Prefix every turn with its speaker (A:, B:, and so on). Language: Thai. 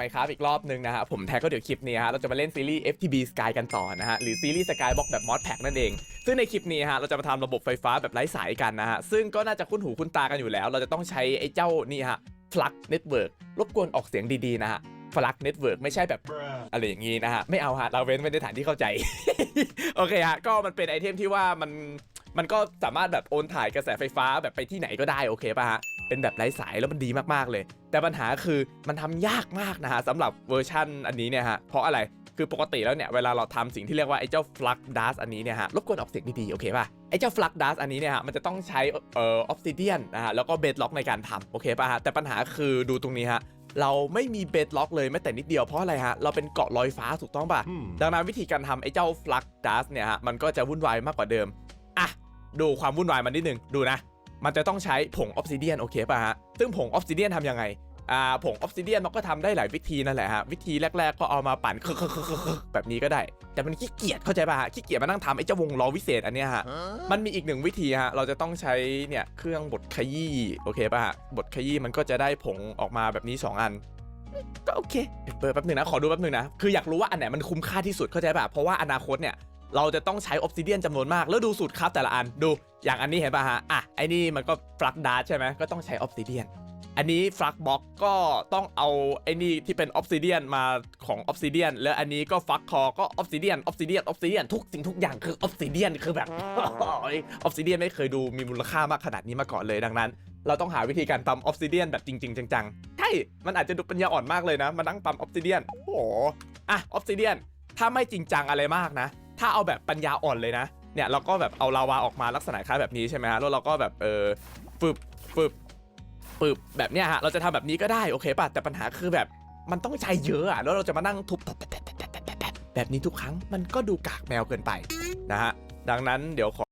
A: ไปครับอีกรอบนึงนะฮะผมแท็กก็เดี๋ยวคลิปนี้ฮะเราจะมาเล่นซีรีส์ FTB Sky กันต่อนะฮะหรือซีรีส์ Skybox แบบมอดแพ็กนั่นเอง ซึ่งในคลิปนี้ฮะเราจะมาทำระบบไฟฟ้าแบบไร้สายกันนะฮะซึ่งก็น่าจะคุ้นหูคุ้นตากันอยู่แล้ว เราจะต้องใช้ไอ้เจ้านี่ฮะ Flux Network รบกวนออกเสียงดีๆนะฮะ Flux Network ไม่ใช่แบบอะไรอย่างนี้นะฮะไม่เอาฮะเราเว้นไว้ในฐานที่เข้าใจ โอเคฮะก็มันเป็นไอเทมที่ว่ามันมันก็สามารถแบบโอนถ่ายกระแสไฟฟ้าแบบไปที่ไหนก็ได้โอเคป่ะฮะ เป็นแบบไร้สายแล้วมันดีมากๆเลย แต่ปัญหาคือมันทำยากมากนะฮะสำหรับเวอร์ชั่นอันนี้เนี่ยฮะเพราะอะไรคือปกติแล้วเนี่ยเวลาเราทำสิ่งที่เรียกว่าไอ้เจ้า flux dust อันนี้เนี่ยฮะรบกวนออกเสียงดีๆโอเคป่ะไอ้เจ้า flux dust อันนี้เนี่ยฮะมันจะต้องใช้เอ่อ obsidian นะฮะแล้วก็ bedrock ในการทำโอเคป่ะฮะแต่ปัญหาคือดูตรงนี้ฮะเราไม่มี bedrock เลยแม้แต่นิดเดียวเพราะอะไรฮะ เราเป็นเกาะลอยฟ้าถูกต้องป่ะ ดังนั้นวิธีการทำไอ้เจ้า flux dust เนี่ยฮะ มันก็จะวุ่นวายมากกว่าเดิม อะ ดูความวุ่นวายมันนิดนึง ดูนะ มันจะต้องใช้ผงออ s ซิเดียนโอเคป่ะฮะ ซึ่งผงออ s ซิเดียนทำยังไง อ่า ผงออ s ซิเดียนมันก็ทำได้หลายวิธีนั่นแหละฮะ วิธีแรก ๆ ก็เอามาปั่นแบบนี้ก็ได้ แต่มันขี้เกียจเข้าใจป่ะฮะ ขี้เกียจมานั่งทำไอ้เจ้าวงล้อวิเศษอันเนี้ยฮะ มันมีอีกหนึ่งวิธีฮะ เราจะต้องใช้เนี่ยเครื่องบดขยี้โอเคป่ะฮะ บดขยี้มันก็จะได้ผงออกมาแบบนี้ 2 อันก็โอเคเดี๋ยวเปิดแป๊บหนึงนะ ขอดูแป๊บหนึงนะ คืออยากรู้ว่าอันไหนมันคุ้มค่าที่สุดเข้าใจป่ะ เพราะว่าอนาคตเนี่ย เราจะต้องใช้ออ s ซิเดียนจำนวนมาก แล้วดูสูตรครับแต่ละอันดูอย่างอันนี้เห็นป่ะฮะอะไอ้นี่มันก็ฟลักดาร์ใช่ไหมก็ต้องใช้ออ s ซิเดียนอันนี้ฟลักบ็อกก็ต้องเอาไอ้นี่ที่เป็นออ s ซิเดียนมาของออ s ซิเดียนแล้วอันนี้ก็ฟลักคอก็ออ s ซิเดียนออ s ซิเดียนออ s ซิเดียนทุกสิ่งทุกอย่างคือออ s ซิเดียนคือแบบออ s ซิเดียนไม่เคยดูมีมูลค่ามากขนาดนี้มาก่อนเลยดังนั้น เราต้องหาวิธีการปั๊มออ s ซิเดียนแบบจริง ๆ จังๆใช่มันอาจจะดูปัญญาอ่อนมากเลยนะมานั่งปั๊มออ s ซิเดียนโอ้โหอะออ s ซิเดียนถ้าไม่จริงจังอะไรมากนะ ถ้าเอาแบบปัญญาอ่อนเลยนะเนี่ยเราก็แบบเอาลาวาออกมาลักษณะคล้ายแบบนี้ใช่ไหมฮะแล้วเราก็แบบเออปึบปึบฟึบแบบเนี้ยฮะเราจะทำแบบนี้ก็ได้โอเคป่ะแต่ปัญหาคือแบบมันต้องใจเยอะอะแล้วเราจะมานั่งทุบแบบนี้ทุกครั้งมันก็ดูกากแมวเกินไปนะฮะดังนั้นเดี๋ยวขอ